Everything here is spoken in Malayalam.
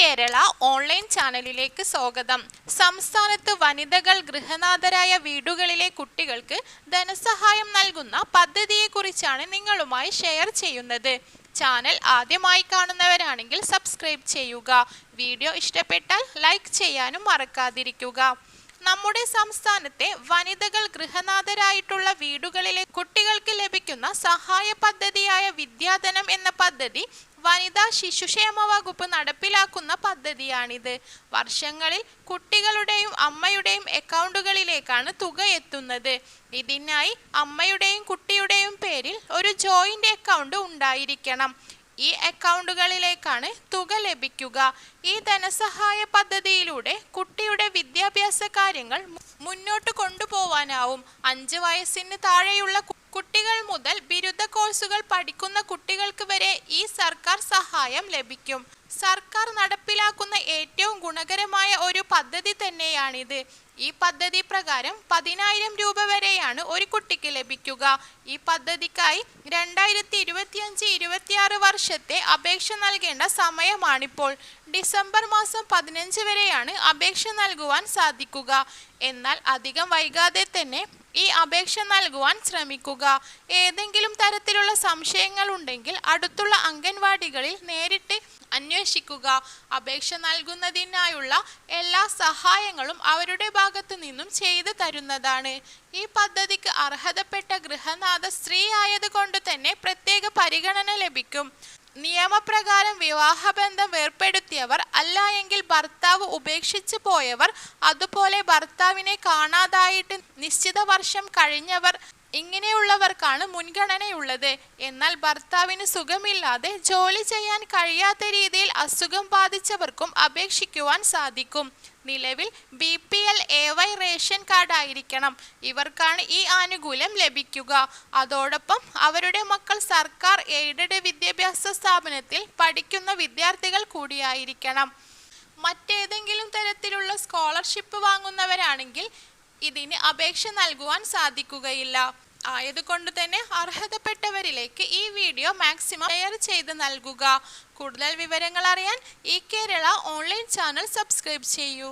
കേരള ഓൺലൈൻ ചാനലിലേക്ക് സ്വാഗതം. സംസ്ഥാനത്ത് വനിതകൾ ഗൃഹനാഥരായ വീടുകളിലെ കുട്ടികൾക്ക് ധനസഹായം നൽകുന്ന പദ്ധതിയെക്കുറിച്ചാണ് നിങ്ങളുമായി ഷെയർ ചെയ്യുന്നത്. ചാനൽ ആദ്യമായി കാണുന്നവരാണെങ്കിൽ സബ്സ്ക്രൈബ് ചെയ്യുക. വീഡിയോ ഇഷ്ടപ്പെട്ടാൽ ലൈക്ക് ചെയ്യാനും മറക്കാതിരിക്കുക. നമ്മുടെ സംസ്ഥാനത്തെ വനിതകൾ ഗൃഹനാഥരായിട്ടുള്ള വീടുകളിലെ കുട്ടികൾക്ക് ലഭിക്കുന്ന സഹായ പദ്ധതിയായ വിദ്യാധനം എന്ന പദ്ധതി വനിതാ ശിശുക്ഷേമ വകുപ്പ് നടപ്പിലാക്കുന്ന പദ്ധതിയാണിത്. വർഷങ്ങളിൽ കുട്ടികളുടെയും അമ്മയുടെയും അക്കൗണ്ടുകളിലേക്കാണ് തുക എത്തുന്നത്. ഇതിനായി അമ്മയുടെയും കുട്ടിയുടെയും പേരിൽ ഒരു ജോയിന്റ് അക്കൗണ്ട് ഉണ്ടായിരിക്കണം. ഈ അക്കൗണ്ടുകളിലേക്കാണ് തുക ലഭിക്കുക. ഈ ധനസഹായ പദ്ധതിയിലൂടെ കുട്ടിയുടെ വിദ്യാഭ്യാസ കാര്യങ്ങൾ മുന്നോട്ട് കൊണ്ടുപോവാനാവും. അഞ്ച് വയസ്സിന് താഴെയുള്ള കുട്ടികൾ മുതൽ ബിരുദ കോഴ്സുകൾ പഠിക്കുന്ന കുട്ടികൾക്ക് വരെ ഈ സർക്കാർ സഹായം ലഭിക്കും. സർക്കാർ നടപ്പിലാക്കുന്ന ഏറ്റവും ഗുണകരമായ ഒരു പദ്ധതി തന്നെയാണിത്. ഈ പദ്ധതി പ്രകാരം പതിനായിരം രൂപ വരെയാണ് ഒരു കുട്ടിക്ക് ലഭിക്കുക. ഈ പദ്ധതിക്കായി രണ്ടായിരത്തി ഇരുപത്തിയഞ്ച് ഇരുപത്തിയാറ് വർഷത്തെ അപേക്ഷ നൽകേണ്ട സമയമാണിപ്പോൾ. ഡിസംബർ മാസം പതിനഞ്ച് വരെയാണ് അപേക്ഷ നൽകുവാൻ സാധിക്കുക. എന്നാൽ അധികം വൈകാതെ തന്നെ ഈ അപേക്ഷ നൽകുവാൻ ശ്രമിക്കുക. ഏതെങ്കിലും തരത്തിലുള്ള സംശയങ്ങൾ ഉണ്ടെങ്കിൽ അടുത്തുള്ള അംഗൻവാടികളിൽ നേരിട്ട് അന്വേഷിക്കുക. അപേക്ഷ നൽകുന്നതിനായുള്ള എല്ലാ സഹായങ്ങളും അവരുടെ ഭാഗത്തു നിന്നും ചെയ്തു തരുന്നതാണ്. ഈ പദ്ധതിക്ക് അർഹതപ്പെട്ട ഗൃഹനാഥ സ്ത്രീ ആയതുകൊണ്ട് തന്നെ പ്രത്യേക പരിഗണന ലഭിക്കും. നിയമപ്രകാരം വിവാഹബന്ധം ഏർപ്പെടുത്തിയവർ അല്ല എങ്കിൽ ഭർത്താവ് ഉപേക്ഷിച്ചു പോയവർ അതുപോലെ ഭർത്താവിനെ കാണാതായിട്ട് നിശ്ചിത വർഷം കഴിഞ്ഞവർ ഇങ്ങനെയുള്ളവർക്കാണ് മുൻഗണനയുള്ളത്. എന്നാൽ ഭർത്താവിന് സുഖമില്ലാതെ ജോലി ചെയ്യാൻ കഴിയാത്ത രീതിയിൽ അസുഖം ബാധിച്ചവർക്കും അപേക്ഷിക്കുവാൻ സാധിക്കും. നിലവിൽ B P L A Y ration card ആയിരിക്കണം. ഇവർക്കാണ് ഈ ആനുകൂല്യം ലഭിക്കുക. അതോടൊപ്പം അവരുടെ മക്കൾ സർക്കാർ എയ്ഡഡ് വിദ്യാഭ്യാസ സ്ഥാപനത്തിൽ പഠിക്കുന്ന വിദ്യാർത്ഥികൾ കൂടിയായിരിക്കണം. മറ്റേതെങ്കിലും തരത്തിലുള്ള സ്കോളർഷിപ്പ് വാങ്ങുന്നവരാണെങ്കിൽ ഇതിന് അപേക്ഷ നൽകുവാൻ സാധിക്കുകയില്ല. ആയതുകൊണ്ട് തന്നെ അർഹതപ്പെട്ടവരിലേക്ക് ഈ വീഡിയോ മാക്സിമം ഷെയർ ചെയ്ത് നൽകുക. കൂടുതൽ വിവരങ്ങൾ അറിയാൻ ഈ കേരള ഓൺലൈൻ ചാനൽ സബ്സ്ക്രൈബ് ചെയ്യൂ.